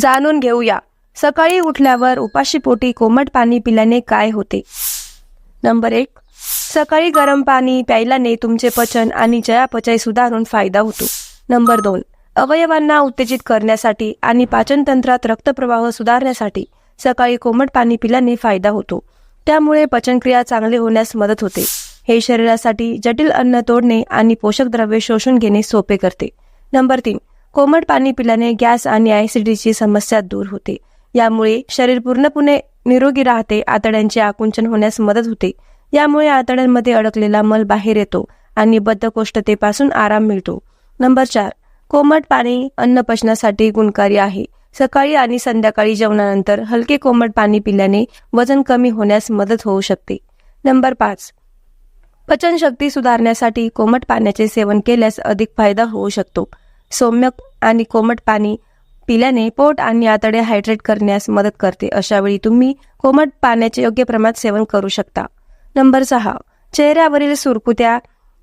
जाणून घेऊया. सकाळी उठल्यावर उपाशीपोटी कोमट पाणी पिल्याने काय होते? नंबर एक सकाळी गरम पाणी प्यायल्याने तुमचे पचन आणि चयापचय सुधारून फायदा होतो. नंबर दोन अवयवांना उत्तेजित करण्यासाठी आणि पाचनतंत्रात रक्तप्रवाह सुधारण्यासाठी सकाळी कोमट पाणी पिल्याने फायदा होतो. त्यामुळे पचनक्रिया चांगली होण्यास मदत होते. हे शरीरासाठी जटिल अन्न तोडणे आणि पोषक द्रव्ये शोषून घेणे सोपे करते. नंबर तीन कोमट पाणी पिल्याने गॅस आणि ऍसिडिटीची समस्या दूर होते. यामुळे शरीर पूर्णपणे निरोगी राहते आतड्यांचे आकुंचन होण्यास मदत होते. यामुळे आतड्यांमध्ये अडकलेला मल बाहेर येतो आणि बद्धकोष्ठतेपासून आराम मिळतो. नंबर चार कोमट पाणी अन्न पचनासाठी गुणकारी आहे. सकाळी आणि संध्याकाळी जेवणानंतर हलके कोमट पाणी पिल्याने वजन कमी होण्यास मदत होऊ शकते. नंबर पाच पचनशक्ती सुधारण्यासाठी कोमट पाण्याचे सेवन केल्यास अधिक फायदा होऊ शकतो. सौम्य आणि कोमट पाणी पिल्याने पोट आणि आतडे हायड्रेट करण्यास मदत करते. अशावेळी तुम्ही कोमट पाण्याचे योग्य प्रमाणात सेवन करू शकता. नंबर सहा. चेहऱ्यावरील सुरकुत्या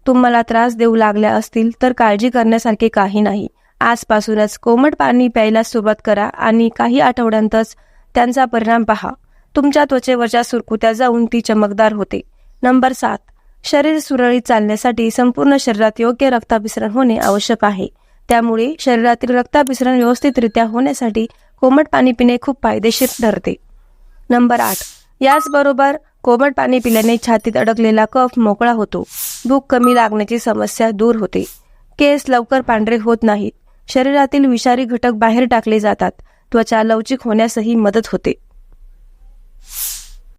तुम्हाला त्रास देऊ लागल्या असतील तर काळजी करण्यासारखे काही नाही. आजपासूनच कोमट पाणी प्यायला सुरुवात करा आणि काही आठवड्यांतच त्यांचा परिणाम पहा. तुमच्या त्वचेवरच्या सुरकुत्या जाऊन ती चमकदार होते. नंबर सात. शरीर सुरळीत चालण्यासाठी संपूर्ण शरीरात योग्य रक्ताभिसरण होणे आवश्यक आहे. त्यामुळे शरीरातील रक्ताभिसरण व्यवस्थितरित्या होण्यासाठी कोमट पाणी पिणे खूप फायदेशीर ठरते. नंबर आठ. याचबरोबर कोमट पाणी पिल्याने छातीत अडकलेला कफ मोकळा होतो. भूक कमी लागण्याची समस्या दूर होते. केस लवकर पांढरे होत नाहीत. शरीरातील विषारी घटक बाहेर टाकले जातात. त्वचा लवचिक होण्यासही मदत होते.